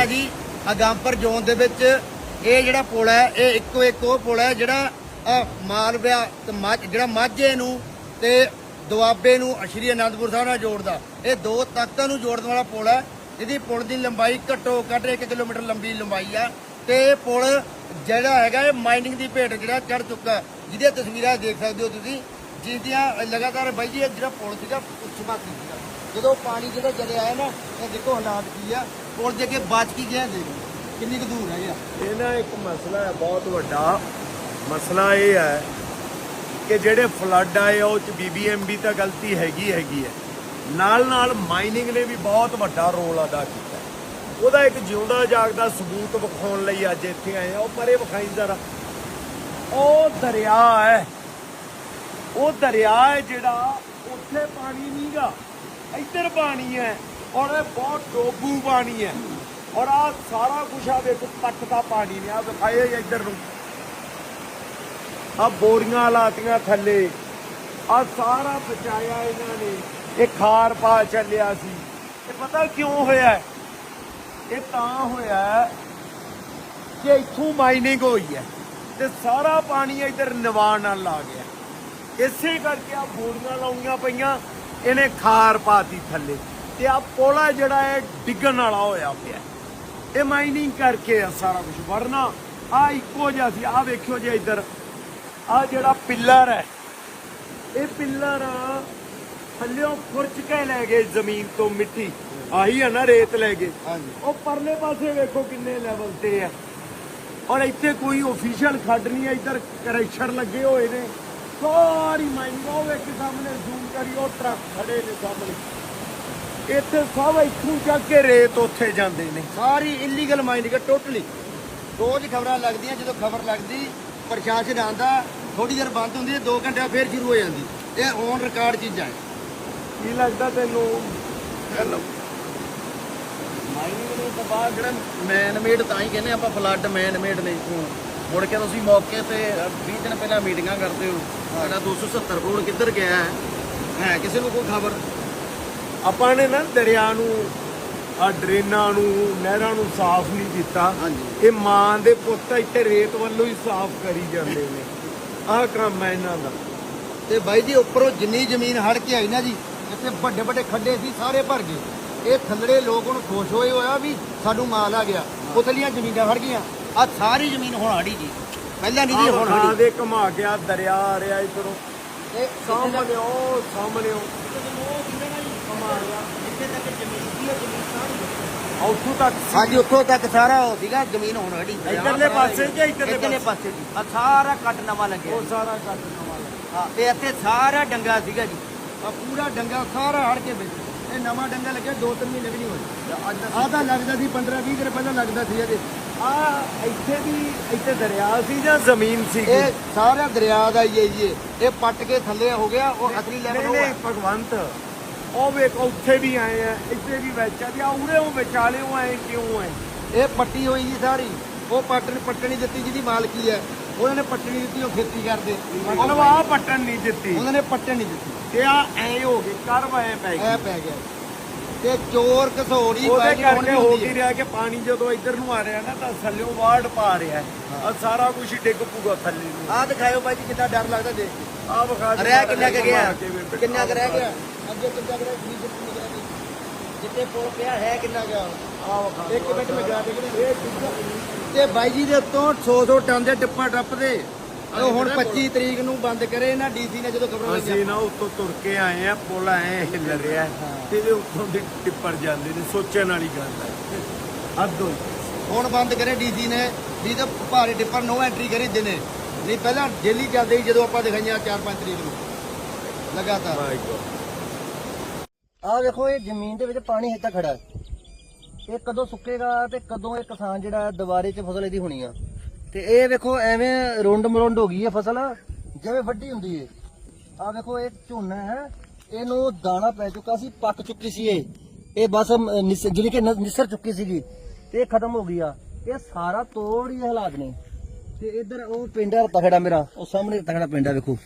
ਆ ਜੀ, ਅਗੰਪਰ ਜ਼ੋਨ ਦੇ ਵਿੱਚ ਇਹ ਜਿਹੜਾ ਪੁਲ ਹੈ, ਇਹ ਇੱਕੋ ਇੱਕ ਉਹ ਪੁਲ ਹੈ ਜਿਹੜਾ ਮਾਲਵਿਆ ਜਿਹੜਾ ਮਾਝੇ ਨੂੰ ਤੇ ਦੁਆਬੇ ਨੂੰ ਸ਼੍ਰੀ ਅਨੰਦਪੁਰ ਸਾਹਿਬ ਨਾਲ ਜੋੜਦਾ। ਇਹ ਦੋ ਤਖਤਾਂ ਨੂੰ ਜੋੜਨ ਵਾਲਾ ਪੁਲ ਹੈ ਇਹਦੀ ਪੁਲ ਦੀ ਲੰਬਾਈ ਘੱਟੋ ਘੱਟ 1 ਕਿਲੋਮੀਟਰ ਲੰਬੀ ਲੰਬਾਈ ਆ ਤੇ ਇਹ ਪੁਲ ਜਿਹੜਾ ਹੈਗਾ, ਇਹ ਮਾਈਨਿੰਗ ਦੀ ਭੇਟ ਜਿਹੜਾ ਚੜ ਚੁੱਕਾ ਜਿਹਦੀਆਂ ਤਸਵੀਰਾਂ ਦੇਖ ਸਕਦੇ ਹੋ ਤੁਸੀਂ, ਜਿਹਦੀਆਂ ਲਗਾਤਾਰ ਬਾਈ ਜੀ, ਇਹ ਜਿਹੜਾ ਪੁਲ ਸੀਗਾ ਉੱਚਮਾਤੀ ਸੀਗਾ ਜਦੋਂ ਪਾਣੀ ਜਿਹੜਾ ਚਲੇ ਆਇਆ ਨਾ, ਇਹ ਦੇਖੋ ਹਾਲਾਤ ਕੀ ਆ। ਪੁਲ ਦੇ ਅੱਗੇ ਬਚ ਕੀ ਗਿਆ ਦੇਖੋ ਕਿੰਨੀ ਕੁ ਦੂਰ ਹੈ ਇਹ ਇਹ ਨਾ ਇੱਕ ਮਸਲਾ ਹੈ, ਬਹੁਤ ਵੱਡਾ। ਮਸਲਾ ਇਹ ਹੈ ਕਿ ਜਿਹੜੇ ਫਲੱਡ ਆਏ ਉਹ ਚ ਬੀਬੀਐਮਬੀ ਤਾਂ ਗਲਤੀ ਹੈਗੀ ਹੈਗੀ ਹੈ। ਨਾਲ ਨਾਲ ਮਾਈਨਿੰਗ ਨੇ ਵੀ ਬਹੁਤ ਵੱਡਾ ਰੋਲ ਅਦਾ ਕੀਤਾ ਹੈ। ਉਹਦਾ ਇੱਕ ਜਿਉਂਦਾ ਜਾਗਦਾ ਸਬੂਤ ਵਿਖਾਉਣ ਲਈ ਅੱਜ ਇੱਥੇ ਆਏ ਆ, ਉਹ ਪਰੇ ਵਿਖਾਈ ਜ਼ਰਾ। ਉਹ ਦਰਿਆ ਹੈ। ਉਹ ਦਰਿਆ ਹੈ ਜਿਹੜਾ ਉੱਥੇ ਪਾਣੀ ਨਹੀਂਗਾ ਇੱਧਰ ਪਾਣੀ ਹੈ। ਔਰ ਇਹ ਬਹੁਤ ਡੋਬੂ ਪਾਣੀ ਹੈ। ਔਰ ਆ ਸਾਰਾ ਕੁਛ ਆ ਵੇਖੋ ਪੱਟ ਦਾ ਪਾਣੀ ਨੇ ਆ ਵਿਖਾਏ ਇੱਧਰ ਨੂੰ। ਆ ਬੋਰੀਆਂ ਲਾਤੀਆਂ ਥੱਲੇ। ਆ ਸਾਰਾ ਬਚਾਇਆ ਇਹਨਾਂ ਨੇ। ਇਹ ਖਾਰ ਪਾ ਚੱਲਿਆ ਸੀ। ਇਹ ਪਤਾ ਕਿਉਂ ਹੋਇਆ ਇਹ ਤਾਂ ਹੋਇਆ ਕਿ ਇੱਥੋਂ ਮਾਈਨਿੰਗ ਹੋਈ ਹੈ ਤੇ ਸਾਰਾ ਪਾਣੀ ਇੱਧਰ ਨਿਵਾਣ ਨਾਲ ਲਾ ਗਿਆ ਇਸੇ ਕਰਕੇ ਆ ਬੋਰੀਆਂ ਲਾਉਣੀਆਂ ਪਈਆਂ, ਇਹਨੇ ਖਾਰ ਪਾਤੀ ਥੱਲੇ। ਤੇ ਆ ਪੋਲਾ ਜਿਹੜਾ ਹੈ ਡਿੱਗਣ ਵਾਲਾ ਹੋਇਆ ਪਿਆ। ਇਹ ਮਾਈਨਿੰਗ ਕਰਕੇ ਆ ਸਾਰਾ ਕੁਝ ਵਰਨਾ। ਆ ਇੱਕੋ ਜਿਹਾ ਸੀ ਆ ਵੇਖਿਓ ਜੇ ਇੱਧਰ। ਆ ਜਿਹੜਾ ਪਿੱਲਰ ਹੈ ਇਹ ਪਿੱਲਰ ਥੱਲਿਓਂ ਖੁਰਚ ਕੇ ਲੈ ਗਏ ਜ਼ਮੀਨ ਤੋਂ ਮਿੱਟੀ। ਆਹੀ ਹੈ ਨਾ ਰੇਤ ਲੈ ਗਏ। ਹਾਂਜੀ। ਉਹ ਪਰਲੇ ਪਾਸੇ ਵੇਖੋ ਕਿੰਨੇ ਲੈਵਲ ਤੇ ਆ। ਔਰ ਇੱਥੇ ਕੋਈ ਅਫੀਸ਼ੀਅਲ ਖੱਡ ਨਹੀਂ ਹੈ ਇੱਧਰ ਕਰੈਕਸ਼ਨ ਲੱਗੇ ਹੋਏ ਨੇ। ਸਾਰੀ ਮਾਈਨਿੰਗ ਉਹ ਵੇਖ ਸਾਹਮਣੇ ਜ਼ੂਮ ਕਰੀ ਉਹ ਟਰੱਕ ਖੜੇ ਨੇ ਸਾਹਮਣੇ। ਇੱਥੇ ਸਭ ਇੱਥੋਂ ਚੱਕ ਕੇ ਰੇਤ ਉੱਥੇ ਜਾਂਦੇ ਨੇ। ਸਾਰੀ ਇਲੀਗਲ ਮਾਈਨਿੰਗ ਹੈ ਟੋਟਲੀ ਰੋਜ਼ ਖਬਰਾਂ ਲੱਗਦੀਆਂ ਜਦੋਂ ਖਬਰ ਲੱਗਦੀ ਪ੍ਰਸ਼ਾਸਨ ਆਂਦਾ ਥੋੜੀ ਦੇਰ ਬੰਦ ਹੁੰਦੀ ਹੈ 2 ਘੰਟੇ ਫੇਰ ਸ਼ੁਰੂ ਹੋ ਜਾਂਦੀ। ਇਹ ਔਨ ਰਿਕਾਰਡ ਚੀਜ਼ਾਂ ਹੈ ਕੀ ਲੱਗਦਾ ਤੈਨੂੰ? ਹੈਲੋ ਮਾਈਨਿੰਗ ਦੇ ਤੋਂ ਬਾਅਦ ਜਿਹੜਾ ਮੈਨ ਮੇਡ ਤਾਂ ਹੀ ਕਹਿੰਦੇ ਆਪਾਂ ਫਲੱਡ ਮੈਨ ਮੇਡ ਨੇ ਮੁੜ ਕੇ ਤੁਸੀਂ ਮੌਕੇ ਤੇ 20 ਦਿਨ ਪਹਿਲਾਂ ਮੀਟਿੰਗਾਂ ਕਰਦੇ ਹੋ। ਸਾਡਾ 270 ਕਰੋੜ ਕਿੱਧਰ ਗਿਆ ਹੈ? ਹੈ ਕਿਸੇ ਨੂੰ ਕੋਈ ਖਬਰ? ਆਪਾਂ ਨੇ ਨਾ ਦਰਿਆ ਨੂੰ ਆ ਡਰੇਨਾਂ ਨੂੰ ਨਹਿਰਾਂ ਨੂੰ ਸਾਫ਼ ਨਹੀਂ ਕੀਤਾ। ਇਹ ਮਾਂ ਦੇ ਪੁੱਤ ਇੱਥੇ ਰੇਤ ਵੱਲੋਂ ਹੀ ਸਾਫ਼ ਕਰੀ ਜਾਂਦੇ ਨੇ। ਆਹ ਕੰਮ ਹੈ ਇਹਨਾਂ ਦਾ। ਤੇ ਬਾਈ ਜੀ ਉੱਪਰੋਂ ਜਿੰਨੀ ਜ਼ਮੀਨ ਹੜ ਕੇ ਆਈ ਨਾ ਜੀ ਇੱਥੇ ਵੱਡੇ ਵੱਡੇ ਖੱਡੇ ਸੀ ਸਾਰੇ ਭਰ ਗਏ। ਇਹ ਥੱਲੜੇ ਲੋਕ ਹੁਣ ਖੁਸ਼ ਹੋਏ ਹੋਇਆ ਵੀ ਸਾਨੂੰ ਮਾਲ ਆ ਗਿਆ। ਉਤਲੀਆਂ ਜ਼ਮੀਨਾਂ ਹੜ ਗਈਆਂ। ਆ ਸਾਰੀ ਜ਼ਮੀਨ ਹੁਣ ਹੜੀ ਜੀ। ਪਹਿਲਾਂ ਨਹੀਂ ਜੀ ਹੁਣ ਹੜੀ। ਦੇ ਘਮਾ ਕੇ ਆ ਦਰਿਆ ਆ ਰਿਹਾ ਇਧਰੋਂ। ਇਹ ਸਾਹਮਣੇ ਉਹ ਸਾਹਮਣੇ ਉਹ ਉੱਥੋਂ ਤੱਕ ਸੀ। ਹਾਂਜੀ ਉੱਥੋਂ ਤੱਕ ਸਾਰਾ ਉਹ ਸੀਗਾ ਜ਼ਮੀਨ ਹੁਣ ਹੜੀ ਇੱਧਰਲੇ ਪਾਸੇ ਜਾਂ ਇੱਧਰਲੇ ਇੱਧਰਲੇ ਪਾਸੇ? ਜੀ ਆ ਸਾਰਾ ਕੱਟ ਨਵਾਂ ਲੱਗਿਆ ਉਹ ਸਾਰਾ ਕੱਟ ਨਵਾਂ ਹਾਂ ਤੇ ਇੱਥੇ ਸਾਰਾ ਡੰਗਾ ਸੀਗਾ ਜੀ। ਆ ਪੂਰਾ ਡੰਗਾ ਸਾਰਾ ਹੜ ਕੇ ਵਿੱਚ ਇਹ ਨਵਾਂ ਡੰਗਾ ਲੱਗਿਆ ਦੋ ਤਿੰਨ ਮਹੀਨੇ ਵੀ ਨਹੀਂ ਹੋਏ। ਤਾਂ ਲੱਗਦਾ ਸੀ 15 20 ਦਿਨ ਪਹਿਲਾਂ ਲੱਗਦਾ ਸੀ ਇਹਦੇ ਆ ਇੱਥੇ ਵੀ ਇੱਥੇ ਦਰਿਆ ਸੀ ਜਾਂ ਜ਼ਮੀਨ ਸੀ? ਇਹ ਸਾਰਾ ਦਰਿਆ ਦਾ ਹੀ ਹੈ ਜੀ ਇਹ। ਇਹ ਪੱਟ ਕੇ ਥੱਲੇ ਹੋ ਗਿਆ ਉਹ ਅਸਲੀ ਲੈਵਲ ਨਹੀਂ ਉਹ ਨਹੀਂ ਹੈ। ਭਗਵੰਤ ਉਹ ਵੇਖ ਉੱਥੇ ਵੀ ਆਏ ਆ ਇੱਥੇ ਵੀ ਵਿੱਚ ਆ ਤੇ ਆ ਉਰੇ ਉਹ ਵਿਚਾਲੇ ਉਹ ਆਏ ਕਿਉਂ ਆਏ? ਇਹ ਪੱਟੀ ਹੋਈ ਜੀ ਸਾਰੀ। ਉਹ ਪੱਟ ਪੱਟਣੀ ਦਿੱਤੀ ਜਿਹਦੀ ਮਾਲਕੀ ਹੈ। ਉਹਨਾਂ ਨੇ ਪੱਟਣੀ ਦਿੱਤੀ ਉਹ ਖੇਤੀ ਕਰਦੇ। ਮਤਲਬ ਆ ਪੱਟਣ ਨਹੀਂ ਦਿੱਤੀ। ਉਹਨਾਂ ਨੇ ਪੱਟਣ ਨਹੀਂ ਦਿੱਤੀ। ਤੇ ਆ ਐ ਹੋ ਗਏ ਕਰਵਾਏ ਪੈ ਇਹ ਗਏ ਪੈ ਗਿਆ। ਤੇ ਚੋਰ ਘਸੋੜੀ ਉਹਦੇ ਜੀ ਕਰਕੇ ਹੋ ਕੀ। ਰਿਹਾ ਕਿ ਪਾਣੀ ਜਦੋਂ ਇੱਧਰ ਨੂੰ ਆ ਰਿਹਾ ਨਾ ਤਾਂ ਥੱਲਿਓਂ ਵਾੜ ਪਾ ਰਿਹਾ ਆ ਸਾਰਾ ਕੁਝ ਡਿੱਗ ਪੂਗਾ ਥੱਲੇ ਨੂੰ। ਆਹ ਦਿਖਾਇਓ ਬਾਈ ਜੀ ਕਿੰਨਾ ਡਰ ਲੱਗਦਾ ਦੇਖ ਕੇ। ਆ ਵਿਖਾ ਦੇ ਰਹਿ ਕਿੰਨਾ ਕੁ ਗਿਆ? ਕੇ ਕਿੰਨਾ ਕੁ ਰਹਿ ਗਿਆ? ਅੱਗੇ ਕਿੰਨਾ ਕੁ ਰਹਿ ਜਿੱਥੇ ਪੁਲ ਪਿਆ ਹੈ ਕਿੰਨਾ ਗਿਆ ਆ? ਵਿਖਾ ਇੱਕ ਮਿੰਟ ਮੈਂ ਗਾ ਦੇ ਤੇ ਬਾਈ ਜੀ ਦੇ ਉੱਤੋਂ 100 100 ਟਨ ਦੇ ਟਿੱਪਾ ਟੱਪਦੇ। ਉਹ ਹੁਣ 25 ਤਰੀਕ ਨੂੰ ਬੰਦ ਕਰੇ ਨਾ ਡੀਸੀ ਨੇ ਜਦੋਂ ਖਬਰਾਂ ਅਸੀਂ ਨਾ ਉੱਤੋਂ ਤੁਰ ਕੇ ਆਏ ਆ ਪੁਲ ਐ ਹਿੱਲ ਰਿਹਾ ਤੇ ਇਹਦੇ ਉੱਤੋਂ ਦੇ ਟਿੱਪਰ ਜਾਂਦੇ ਨੇ ਸੋਚਣ ਵਾਲੀ ਗੱਲ ਹੈ ਹੱਦ ਹੋਈ। ਹੁਣ ਬੰਦ ਕਰੇ ਡੀਸੀ ਨੇ ਵੀ ਤਾਂ ਭਾਰੇ ਟਿੱਪਰ ਨੋ ਐਂਟਰੀ ਕਰੀ ਦਿਨੇ ਨਹੀਂ ਪਹਿਲਾਂ ਡੇਲੀ ਚੱਲਦੇ ਸੀ ਜਦੋਂ ਆਪਾਂ ਦਿਖਾਈਆਂ 4-5 ਤਰੀਕ ਨੂੰ। ਲਗਾਤਾਰ। ਆਹ ਦੇਖੋ ਇਹ ਜ਼ਮੀਨ ਦੇ ਵਿੱਚ ਪਾਣੀ ਹੇਠਾਂ ਖੜਾ ਹੈ ਇਹ ਕਦੋਂ ਸੁੱਕੇਗਾ ਤੇ ਕਦੋਂ ਇਹ ਕਿਸਾਨ ਜਿਹੜਾ ਦੁਬਾਰੇ 'ਚ ਫਸਲ ਇਹਦੀ ਹੋਣੀ ਆ? ਤੇ ਇਹ ਵੇਖੋ, ਐਵੇਂ ਰੁੰਡ ਮਰੁੰਡ ਹੋ ਗਈ ਹੈ ਫਸਲ, ਜਿਵੇਂ ਵੱਡੀ ਹੁੰਦੀ ਹੈ ਆਹ ਵੇਖੋ, ਇਹ ਝੋਨਾ ਹੈ, ਇਹਨੂੰ ਦਾਣਾ ਪੈ ਚੁੱਕਾ ਸੀ, ਪੱਕ ਚੁੱਕੀ ਸੀ ਇਹ। ਇਹ ਬਸ ਜਿਹੜੀ ਕਿ ਨਿਸਰ ਚੁੱਕੀ ਸੀਗੀ। ਤੇ ਖਤਮ ਹੋ ਗਈ ਆ। ਇਹ ਸਾਰਾ ਤੋੜ ਹੀ ਹਾਲਾਤ ਨੇ। ਤੇ ਇੱਧਰ ਉਹ ਪਿੰਡ ਆ ਤਖੜਾ ਮੇਰਾ, ਉਹ ਸਾਹਮਣੇ ਤਖੜਾ ਪਿੰਡ ਆ ਵੇਖੋ।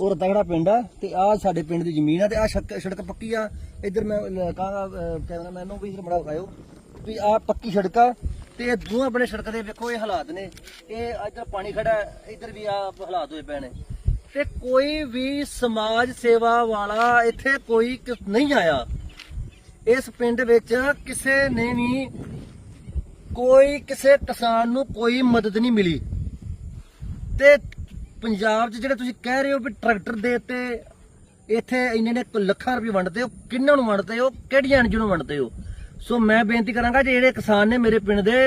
ਉਹ ਰਤਗੜਾ ਪਿੰਡ ਆ, ਤੇ ਆ ਸਾਡੇ ਪਿੰਡ ਦੀ ਜ਼ਮੀਨ ਆ, ਤੇ ਆ ਸੜਕ ਪੱਕੀ ਆ। ਇੱਧਰ ਮੈਂ ਕਹਾਂਗਾ ਕੈਮਰਾਮੈਨ ਨੂੰ ਵੀ ਇੱਧਰ ਵਿਖਾਇਓ। ਵੀ ਆ ਪੱਕੀ ਸੜਕ ਆ ਤੇ ਇਹ ਦੋਹਾਂ ਆਪਣੇ ਸੜਕ ਦੇ ਵੇਖੋ ਇਹ ਹਾਲਾਤ ਨੇ। ਇਹ ਇੱਧਰ ਪਾਣੀ ਖੜਾ ਇੱਧਰ ਵੀ ਆ ਹਾਲਾਤ ਹੋਏ ਪਏ ਨੇ। ਤੇ ਕੋਈ ਵੀ ਸਮਾਜ ਸੇਵਾ ਵਾਲਾ ਇੱਥੇ ਕੋਈ ਨਹੀਂ ਆਇਆ। ਇਸ ਪਿੰਡ ਵਿੱਚ ਕਿਸੇ ਨੇ ਵੀ ਕੋਈ ਕਿਸੇ ਕਿਸਾਨ ਨੂੰ ਕੋਈ ਮਦਦ ਨਹੀਂ ਮਿਲੀ। ਤੇ ਪੰਜਾਬ 'ਚ ਜਿਹੜੇ ਤੁਸੀਂ ਕਹਿ ਰਹੇ ਹੋ ਵੀ ਟਰੈਕਟਰ ਦੇ ਤੇ ਇੱਥੇ ਇੰਨੇ ਨੇ ਲੱਖਾਂ ਰੁਪਏ ਵੰਡਦੇ ਹੋ ਕਿੰਨਾਂ ਨੂੰ ਵੰਡਦੇ ਹੋ, ਕਿਹੜੀਆਂ ਐਨਜੀਓ ਨੂੰ ਵੰਡਦੇ ਹੋ? ਸੋ ਮੈਂ ਬੇਨਤੀ ਕਰਾਂਗਾ ਜੇ ਜਿਹੜੇ ਕਿਸਾਨ ਨੇ ਮੇਰੇ ਪਿੰਡ ਦੇ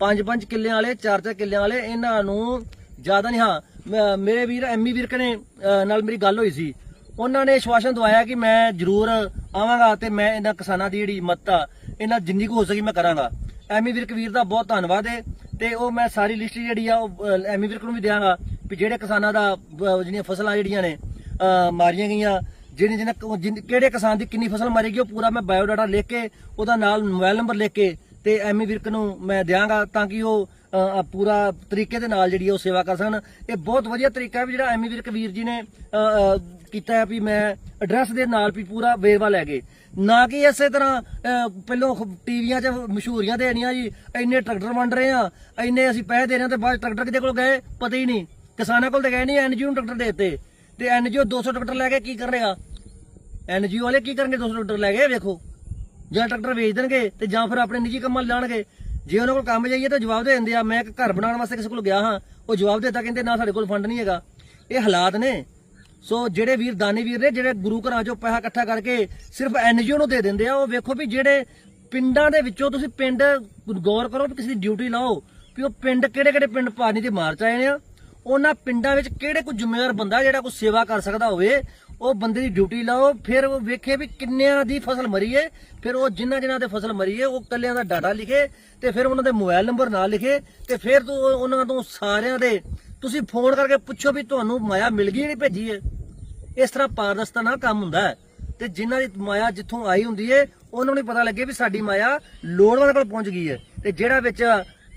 5-5 ਕਿੱਲਿਆਂ ਵਾਲੇ 4-4 ਕਿੱਲਿਆਂ ਵਾਲੇ, ਇਹਨਾਂ ਨੂੰ ਜ਼ਿਆਦਾ ਨਹੀਂ, ਹਾਂ, ਮੈਂ- ਮੇਰੇ ਵੀਰ, ਐਮੀ ਵੀਰ ਨੇ ਨਾਲ ਮੇਰੀ ਗੱਲ ਹੋਈ ਸੀ। ਉਹਨਾਂ ਨੇ ਸ਼ਵਾਸਨ ਦਵਾਇਆ ਕਿ ਮੈਂ ਜ਼ਰੂਰ ਆਵਾਂਗਾ ਤੇ ਮੈਂ ਇਹਨਾਂ ਕਿਸਾਨਾਂ ਦੀ ਜਿਹੜੀ ਮਦਦ ਆ, ਇਹਨਾਂ ਜਿੰਨੀ ਕੁ ਹੋ ਸਕੀ ਮੈਂ ਕਰਾਂਗਾ। ਐਮੀ ਵਿਰਕ ਵੀਰ ਦਾ ਬਹੁਤ ਧੰਨਵਾਦ ਹੈ ਤੇ ਉਹ ਮੈਂ ਸਾਰੀ ਲਿਸਟ ਜਿਹੜੀ ਆ, ਉਹ ਐਮੀ ਵਿਰਕ ਨੂੰ ਵੀ ਦਿਆਂਗਾ ਵੀ ਜਿਹੜੇ ਕਿਸਾਨਾਂ ਦਾ ਜਿਹੜੀਆਂ ਫਸਲਾਂ ਜਿਹੜੀਆਂ ਨੇ ਮਾਰੀਆਂ ਗਈਆਂ ਜਿਹਨੇ ਜਿਹਨੇ ਜਿਨ- ਕਿਹੜੇ ਕਿਸਾਨ ਦੀ ਕਿੰਨੀ ਫਸਲ ਮਰੇਗੀ ਉਹ ਪੂਰਾ ਮੈਂ ਬਾਇਓ ਡਾਟਾ ਲਿਖ ਕੇ, ਉਹਦਾ ਨਾਲ ਮੋਬਾਈਲ ਨੰਬਰ ਲਿਖ ਕੇ ਤੇ ਐਮੀ ਵਿਰਕ ਨੂੰ ਮੈਂ ਦਿਆਂਗਾ ਤਾਂ ਕਿ ਉਹ ਪੂਰਾ ਤਰੀਕੇ ਦੇ ਨਾਲ ਜਿਹੜੀ ਆ ਉਹ ਸੇਵਾ ਕਰ ਸਕਣ। ਇਹ ਬਹੁਤ ਵਧੀਆ ਤਰੀਕਾ ਹੈ ਵੀ ਜਿਹੜਾ ਐਮੀ ਵਿਰਕ ਵੀਰ ਜੀ ਨੇ ਕੀਤਾ ਹੈ ਵੀ ਮੈਂ ਐਡਰੈਸ ਦੇ ਨਾਲ ਵੀ ਪੂਰਾ ਵੇਰਵਾ ਲੈ ਗਏ ਨਾ ਕਿ ਇਸੇ ਤਰ੍ਹਾਂ ਪਹਿਲੋਂ ਟੀਵੀਆਂ 'ਚ ਮਸ਼ਹੂਰੀਆਂ ਦੇਣੀਆਂ ਜੀ, ਇੰਨੇ ਟਰੈਕਟਰ ਵੰਡ ਰਹੇ ਆ, ਇੰਨੇ ਅਸੀਂ ਪੈਸੇ ਦੇ ਰਹੇ ਹਾਂ ਤੇ ਬਾਅਦ ਟਰੈਕਟਰ ਕਿਤੇ ਕੋਲ ਗਏ? ਪਤਾ ਹੀ ਨਹੀਂ। ਕਿਸਾਨਾਂ ਕੋਲ ਤਾਂ ਗਏ ਨਹੀਂ ਐਨਜੀਓ ਨੂੰ ਟਰੈਕਟਰ ਦੇ ਦਿੱਤੇ। ਤੇ ਐਨਜੀਓ 200 ਟਰੈਕਟਰ ਲੈ ਕੇ ਕੀ ਕਰੇਗਾ ਐਨਜੀਓ ਵਾਲੇ ਕੀ ਕਰਨਗੇ 200 ਟਰੈਕਟਰ ਲੈ ਕੇ? ਵੇਖੋ। ਜਾਂ ਟਰੈਕਟਰ ਵੇਚ ਦੇਣਗੇ ਤੇ ਜਾਂ ਫਿਰ ਆਪਣੇ ਨਿੱਜੀ ਕੰਮਾਂ 'ਚ ਲਾਣਗੇ ਜੇ ਉਹਨਾਂ ਕੋਲ ਕੰਮ ਜਾਈਏ ਤਾਂ ਜਵਾਬ ਦੇ ਦਿੰਦੇ ਆ, ਮੈਂ ਇੱਕ ਘਰ ਬਣਾਉਣ ਵਾਸਤੇ ਕਿਸੇ ਕੋਲ ਗਿਆ ਹਾਂ। ਉਹ ਜਵਾਬ ਦੇਤਾ, ਕਹਿੰਦੇ ਨਾ ਸਾਡੇ ਕੋਲ ਫੰਡ ਨਹੀਂ ਹੈਗਾ। ਇਹ ਹਾਲਾਤ ਨੇ। ਸੋ ਜਿਹੜੇ ਵੀਰ, ਦਾਨੀ ਵੀਰ ਨੇ, ਜਿਹੜੇ ਗੁਰੂ ਘਰਾਂ ਚੋਂ ਪੈਸਾ ਇਕੱਠਾ ਕਰਕੇ ਸਿਰਫ ਐਨਜੀਓ ਨੂੰ ਦੇ ਦਿੰਦੇ ਆ, ਉਹ ਵੇਖੋ ਵੀ ਜਿਹੜੇ ਪਿੰਡਾਂ ਦੇ ਵਿੱਚੋਂ ਤੁਸੀਂ ਪਿੰਡ ਗੌਰ ਕਰੋ ਵੀ ਕਿਸੇ ਦੀ ਡਿਊਟੀ ਲਾਓ, ਵੀ ਉਹ ਪਿੰਡ ਕਿਹੜੇ ਕਿਹੜੇ ਪਿੰਡ ਪਾਣੀ 'ਤੇ ਮਾਰਚ ਆਏ ਨੇ ਉਹਨਾਂ ਪਿੰਡਾਂ ਵਿੱਚ ਕਿਹੜੇ ਕੋਈ ਜ਼ਿੰਮੇਵਾਰ ਬੰਦਾ ਜਿਹੜਾ ਕੋਈ ਸੇਵਾ ਕਰ ਸਕਦਾ ਹੋਵੇ, ਉਹ ਬੰਦੇ ਦੀ ਡਿਊਟੀ ਲਾਓ, ਫਿਰ ਉਹ ਵੇਖੇ ਵੀ ਕਿੰਨਿਆਂ ਦੀ ਫਸਲ ਮਰੀ ਏ, ਫਿਰ ਉਹ ਜਿਨ੍ਹਾਂ ਜਿਨ੍ਹਾਂ ਦੇ ਫਸਲ ਮਰੀ ਏ, ਉਹ ਕੱਲਿਆਂ ਦਾ ਡਾਟਾ ਲਿਖੇ ਤੇ ਫਿਰ ਉਹਨਾਂ ਦੇ ਮੋਬਾਈਲ ਨੰਬਰ ਨਾਲ ਲਿਖੇ ਤੇ ਫਿਰ ਤੋਂ ਉਹਨਾਂ ਤੋਂ ਸਾਰਿਆਂ ਦੇ, ਤੁਸੀਂ ਫੋਨ ਕਰਕੇ ਪੁੱਛੋ ਵੀ ਤੁਹਾਨੂੰ ਮਾਇਆ ਮਿਲ ਗਈ ਨਹੀਂ ਭੇਜੀ ਏ। ਇਸ ਤਰ੍ਹਾਂ ਪਾਰਦਰਸ਼ਤਾ ਨਾਲ ਕੰਮ ਹੁੰਦਾ ਹੈ ਤੇ ਜਿਨ੍ਹਾਂ ਦੀ ਮਾਇਆ ਜਿੱਥੋਂ ਆਈ ਹੁੰਦੀ ਏ, ਉਹਨਾਂ ਨੂੰ ਪਤਾ ਲੱਗੇ ਵੀ ਸਾਡੀ ਮਾਇਆ ਲੋੜਵੰਦ ਕੋਲ ਪਹੁੰਚ ਗਈ ਏ। ਤੇ ਜਿਹੜਾ ਵਿੱਚ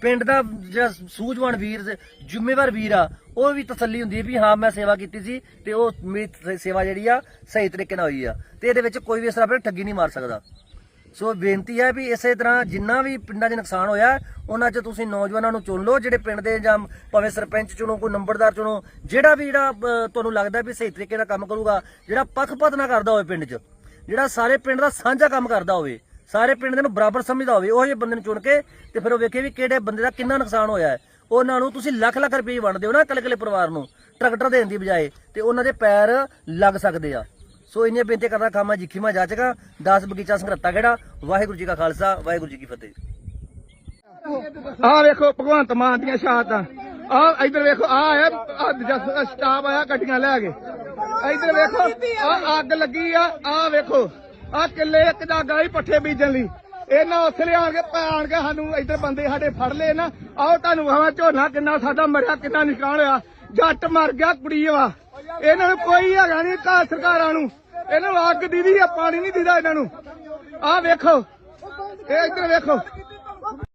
ਪਿੰਡ ਦਾ ਜਿਹੜਾ ਸੂਝਵਾਨ ਵੀਰ ਜ਼ਿੰਮੇਵਾਰ ਵੀਰ ਆ, ਉਹ ਵੀ ਤਸੱਲੀ ਹੁੰਦੀ ਹੈ ਵੀ ਹਾਂ, ਮੈਂ ਸੇਵਾ ਕੀਤੀ ਸੀ ਤੇ ਉਹ ਮੇਰੀ ਸੇਵਾ ਜਿਹੜੀ ਆ, ਸਹੀ ਤਰੀਕੇ ਨਾਲ ਹੋਈ ਆ। ਤੇ ਇਹਦੇ ਵਿੱਚ ਕੋਈ ਵੀ ਇਸ ਤਰ੍ਹਾਂ ਫਿਰ ਠੱਗੀ ਨਹੀਂ ਮਾਰ ਸਕਦਾ। ਸੋ ਬੇਨਤੀ ਹੈ ਵੀ ਇਸੇ ਤਰ੍ਹਾਂ ਜਿੰਨਾ ਵੀ ਪਿੰਡਾਂ 'ਚ ਨੁਕਸਾਨ ਹੋਇਆ, ਉਹਨਾਂ 'ਚ ਤੁਸੀਂ ਨੌਜਵਾਨਾਂ ਨੂੰ ਚੁਣ ਲਓ, ਜਿਹੜੇ ਪਿੰਡ ਦੇ ਜਾਂ ਭਾਵੇਂ ਸਰਪੰਚ ਚੁਣੋ, ਕੋਈ ਨੰਬਰਦਾਰ ਚੁਣੋ, ਜਿਹੜਾ ਵੀ ਜਿਹੜਾ ਤੁਹਾਨੂੰ ਲੱਗਦਾ ਵੀ ਸਹੀ ਤਰੀਕੇ ਨਾਲ ਕੰਮ ਕਰੂਗਾ, ਜਿਹੜਾ ਪੱਖਪਾਤ ਨਾ ਕਰਦਾ ਹੋਵੇ ਪਿੰਡ 'ਚ, ਜਿਹੜਾ ਸਾਰੇ ਪਿੰਡ ਦਾ ਸਾਂਝਾ ਕੰਮ ਕਰਦਾ ਹੋਵੇ ਸਾਰੇ ਪਿੰਡ ਦੇ ਨੂੰ ਬਰਾਬਰ ਸਮਝਦਾ ਹੋਵੇ, ਉਹ ਜਿਹੇ ਬੰਦੇ ਨੂੰ ਚੁਣ ਕੇ ਤੇ ਫਿਰ ਉਹ ਵੇਖੇ ਵੀ ਕਿਹੜੇ ਬੰਦੇ ਦਾ ਕਿੰਨਾ ਨੁਕਸਾਨ ਹੋਇਆ ਹੈ। ਉਹਨਾਂ ਨੂੰ ਤੁਸੀਂ ਲੱਖ ਲੱਖ ਰੁਪਏ ਵੰਡਦੇ ਹੋ ਨਾ ਇਕੱਲੇ ਇਕੱਲੇ ਪਰਿਵਾਰ ਨੂੰ, ਟਰੈਕਟਰ ਦੇਣ ਦੀ ਬਜਾਏ, ਤੇ ਉਹਨਾਂ ਦੇ ਪੈਰ ਲੱਗ ਸਕਦੇ ਆ। ਸੋ ਇੰਨੀਆਂ ਬੇਨਤੀ ਕਰਦਾ ਖਾਮਾ ਜਿੱਖੀਮਾ ਜਾਚਗਾ 10 ਬਗੀਚਾ ਸੰਘਰਤਾ ਕਿਹੜਾ ਵਾਹਿਗੁਰੂ ਜੀ ਕਾ ਖਾਲਸਾ, ਵਾਹਿਗੁਰੂ ਜੀ ਕੀ ਫਤਿਹ। ਆਹ ਵੇਖੋ ਭਗਵੰਤ ਮਾਨ ਦੀਆਂ ਸ਼ਹਾਦਤਾਂ। ਆਹ ਇੱਧਰ ਵੇਖੋ, ਆਹ ਹੈ ਸਟਾਫ ਆਇਆ ਗੱਡੀਆਂ ਲੈ ਕੇ। ਇੱਧਰ ਵੇਖੋ, ਆਹ ਅੱਗ ਲੱਗੀ ਆ, ਆਹ ਵੇਖੋ। ਆਹ ਕਿੱਲੇ ਇੱਕ ਜਾਗਾ ਹੀ ਪੱਠੇ ਬੀਜਣ ਲਈ। ਇਹਨਾਂ ਉਸ ਆਣ ਕੇ ਪਾਣ ਕੇ ਸਾਨੂੰ ਇੱਧਰ ਬੰਦੇ ਸਾਡੇ ਫੜ ਲਏ ਨਾ। ਆਓ ਤੁਹਾਨੂੰ ਹਵਾ ਝੋਨਾ ਕਿੰਨਾ ਸਾਡਾ ਮਰਿਆ, ਕਿੰਨਾ ਨਿਸ਼ਕਾਨ ਹੋਇਆ। ਜੱਟ ਮਰ ਗਿਆ ਕੁੜੀ ਵਾ। ਇਹਨਾਂ ਨੂੰ ਕੋਈ ਹੈਗਾ ਨਹੀਂ ਘਰ ਸਰਕਾਰਾਂ ਨੂੰ। ਇਹਨਾਂ ਨੂੰ ਅੱਗ ਦੀਦੀ, ਆ ਪਾਣੀ ਨਹੀਂ ਦੀਦਾ ਇਹਨਾਂ ਨੂੰ। ਆਹ ਵੇਖੋ। ਇਹ ਇੱਧਰ ਵੇਖੋ।